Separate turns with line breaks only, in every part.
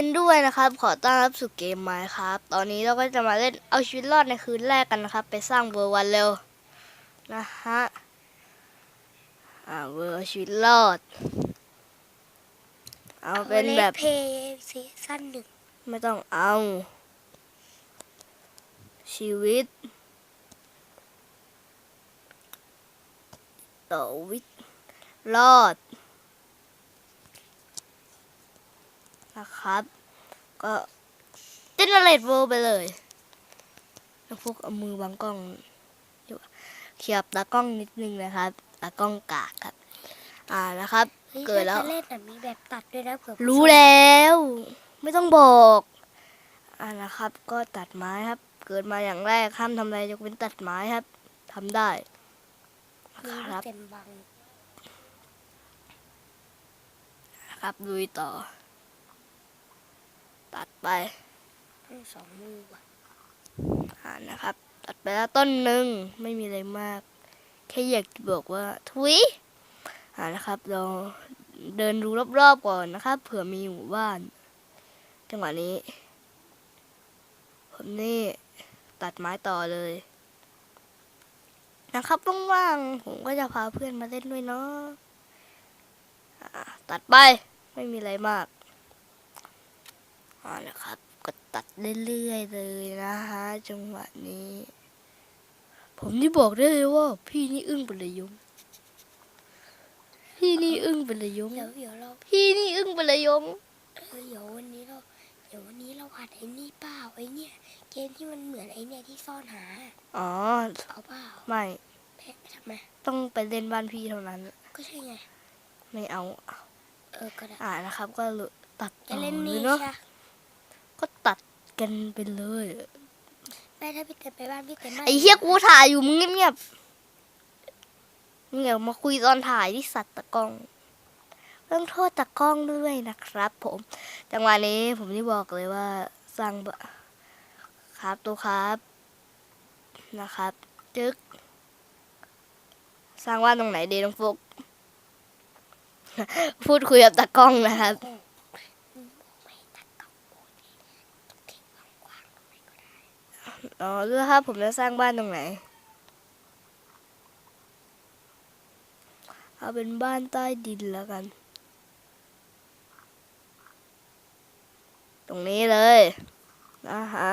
กันด้วยนะครับ ขอต้อนรับสู่เกมไมค์ครับ ตอนนี้เราก็จะมาเล่นเอาชีวิตรอดในคืนแรกกันนะครับ ไปสร้างเวอร์วันเร็วนะฮะ อ่าเวอร์เอาชีวิตรอด เอาเป็นแบบ
เพย์ซีซั่นหนึ่ง
ไม่ต้องเอา ชีวิตต่อวิตรอด นะครับ ก็เจเนเรตเวลไปเลยแล้วพวกเอามือบังกล้องอยู่เขียบตากล้องนิดนึงนะครับตากล้องกากครับ อ่านะครับ
ฮ้ย
เกิดแล้ว
ถ้าจะเล่นน่ะมีแบบตัดด้วยนะเผื่อผู้
รู้
ชม
แล้ว ไม่ต้องบอก อ่านะครับ ก็ตัดไม้ครับ เกิดมาอย่างแรกห้ามทำอะไรยกเว้นตัดไม้ครับทำได้
มี
ครับ
เต็มบัง
นะครับลุยต่อ ตัดไป
สองมือว่ะ
อ่านะครับ ตัดไปแล้วต้นหนึ่งไม่มีอะไรมาก แค่อยากบอกว่าทุยอ่านะครับ เราเดินดูรอบๆก่อนนะครับเผื่อมีหมู่บ้าน จังหวะนี้ ผมนี่ตัดไม้ต่อเลย นะครับว่างๆผมก็จะพาเพื่อนมาเล่นด้วยเนาะตัดไป ไม่มีอะไรมาก อ่านะครับ ก็ตัดเรื่อยๆเลยนะฮะจังหวะนี้ ผมนี่บอกได้เลยว่า พี่นี่อึ้งเป็นระยงพี่นี่อึ้งเป็นระยง
เดี๋ยวเดี๋ยวเรา
พี่นี่อึ้งเป็นระยง
เออเดี๋ยววันนี้เราเดี๋ยววันนี้เราหัดไอ้นี่เปล่าไอ้เนี่ย เกมที่มันเหมือนไอ้เนี่ยที่ซ่อนหา
อ๋อ
เอาเปล่า
ไม่
แพ้ทำไม
ต้องไปเล่นบ้านพี่เท่านั้น
ก็ใช่ไง
ไม่เอา
เออก็ได้
อ่านะครับ ก็เลยตัด
จะเล่น
ต่อ
นี่
เนาะ
ใช่
ก็ตัดกันไปเลย
แม่ถ้าพี่เต็มไปบ้านพี่เต็มม่
ไอ้เฮียกูถ่ายอยู่มึงเงียบๆมึงอย่ามาคุยตอนถ่ายที่สัตว์ตะกล้องเรื่องโทษตะกล้องด้วยนะครับ ผม จังหวะนี้ผมนี่บอกเลยว่าสร้างบะครับตัวครับนะครับ จึก สร้างว่านตรงไหนเดน้องฟุกพูดคุยกับตะกล้องนะครับ
ไม่ตัดกับโอ้ยทิ้งกว้างๆตรงไหนก็ได้
อ๋อเลือกครับผมจะสร้างบ้านตรงไหน เอาเป็นบ้านใต้ดินแล้วกัน ตรงนี้เลยนะฮะ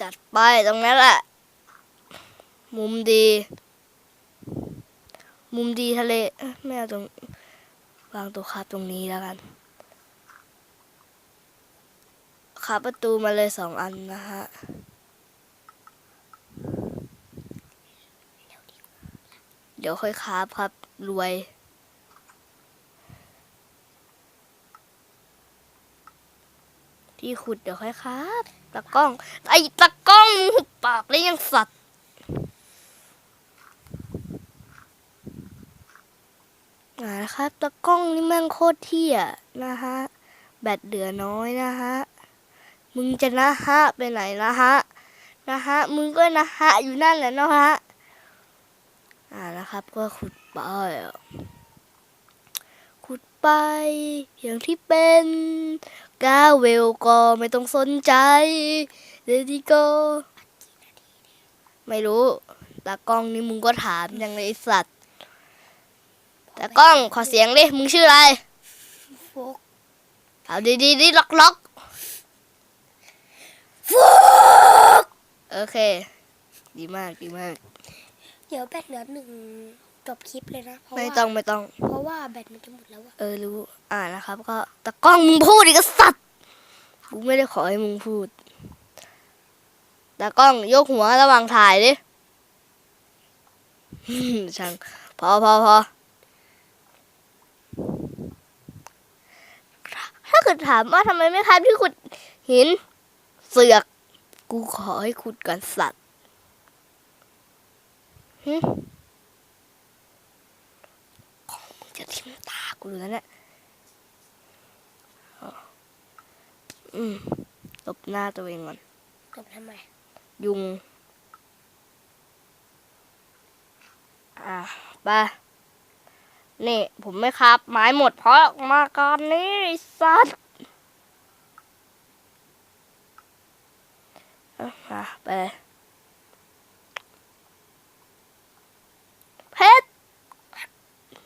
จัดไปตรงนั้นแหละ มุมดี มุมดีทะเลเอ้ยไม่เอาตรงวางตัวครับตรงนี้แล้วกัน ขาประตูมาเลยสองอันนะฮะเดี๋ยวค่อยคาบครับ รวย ที่ขุดเดี๋ยวค่อยคาบตะกล้อง ไอ้ตะกล้องหุบปากได้ยังสัตว์ นะครับตะกล้องนี่แม่งโคตรเที่ยนะฮะ แบตเหลือน้อยนะฮะ มึงจะนะฮะไปไหนนะฮะนะฮะมึงก็นะฮะอยู่นั่นแหละเนาะฮะอ่านะครับ ก็ขุดไปอะขุดไป อย่างที่เป็นก้าวเวลก็ไม่ต้องสนใจเดดิโกไม่รู้ตากล้องนี่มึงก็ถามยังเลยไอ้สัตว์ตากล้องขอเสียงดิมึงชื่ออะไร
โฟุก
เอาดีดีๆดิล็อกล็อก โอเค ดีมากดีมาก
เดี๋ยวแบตเหลือหนึ่งจบคลิปเลยนะ เพราะ
ไม่
ว่า
ต้องไม่ต้อง
เพราะว่าแบตมันจะหมดแล้วอะ
เออรู้ อ่านะครับ ก็ตะกล้องมึงพูดอีกสัตว์กูไม่ได้ขอให้มึงพูดตากล้องยกหัวระหว่างถ่ายดิ ช่างพอพอพอถ้าเกิดถามว่าทำไมไม่ครับที่ขุดหิน เสือก กูขอให้ขุดก่อนสัตว์หึของมึงจะทิ่มตากูอยู่แล้วเนี่ยอ๋ออืมตบหน้าตัวเองก่อน
จบทำไม
ยุง อะไปนี่ ผมไม่ครับ ไม้หมดเพราะมาก่อนนี้ไอ้สัตว์ อามาไปเพชร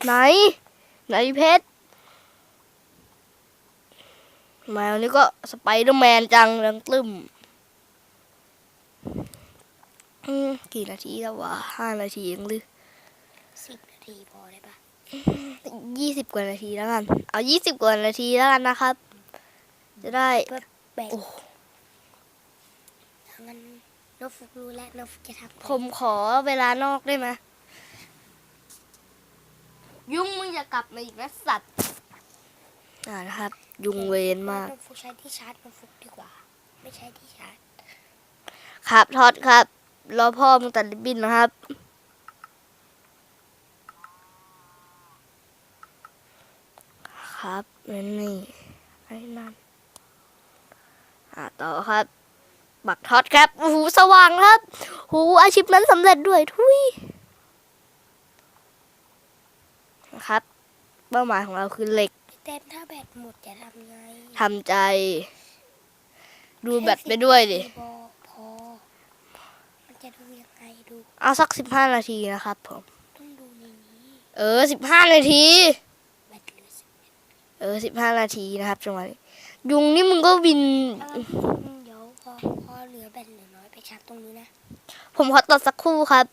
ไหน ไหนเพชรแมวนี่ก็สไปเดอร์แมนจังเรื่องตลึมอืมกี่นาทีแล้ววะห้านาทีเองหรือ
สิบนาทีพอได้ปะ
ยี่สิบกว่านาทีแล้วกัน เอายี่สิบกว่านาทีแล้วกันนะครับ จะได้
เพื่อแบ่ง
โอ้
ถ้า งั้นน้องฟุกรู้แล้วน้องฟุกจะทำ
ผมขอเวลานอกได้ไหมยุงมึงอย่ากลับมาอีกนะสัตว์อ่านะครับ ยุงเวนมาก
น้องฟุกใช้ที่ชาร์จน้องฟุกดีกว่า ไม่ใช้ที่ชาร์จ
ครับทอดครับรอพ่อมึงตัดริบบิ้นนะครับครับนั่นนี่ไอ้นั่นอ่าต่อครับ บักทอดครับโอ้โหสว่างครับหูอาชีพนั้นสำเร็จด้วยทุยนะครับ เป้าหมายของเราคือเหล็ก
พี่เต้นถ้าแบตหมดจะทำไง
ทำใจ ดูแบตไปด้วยดิ
แค่สิบนาทีพอพอมันจะดูยังไงดู
เอาสักสิบห้านาทีนะครับผม
ต้องดูในนี้
เออสิบห้านาที
แบตเหลือสิบ
เออสิบห้านาทีนะครับจังหวะนี้ยุงนี่มึงก็บิน
ถ้างั้นหรือน้อยไปชาร์จตรงนี้นะ
ผมขอตัดสักครู่ครับ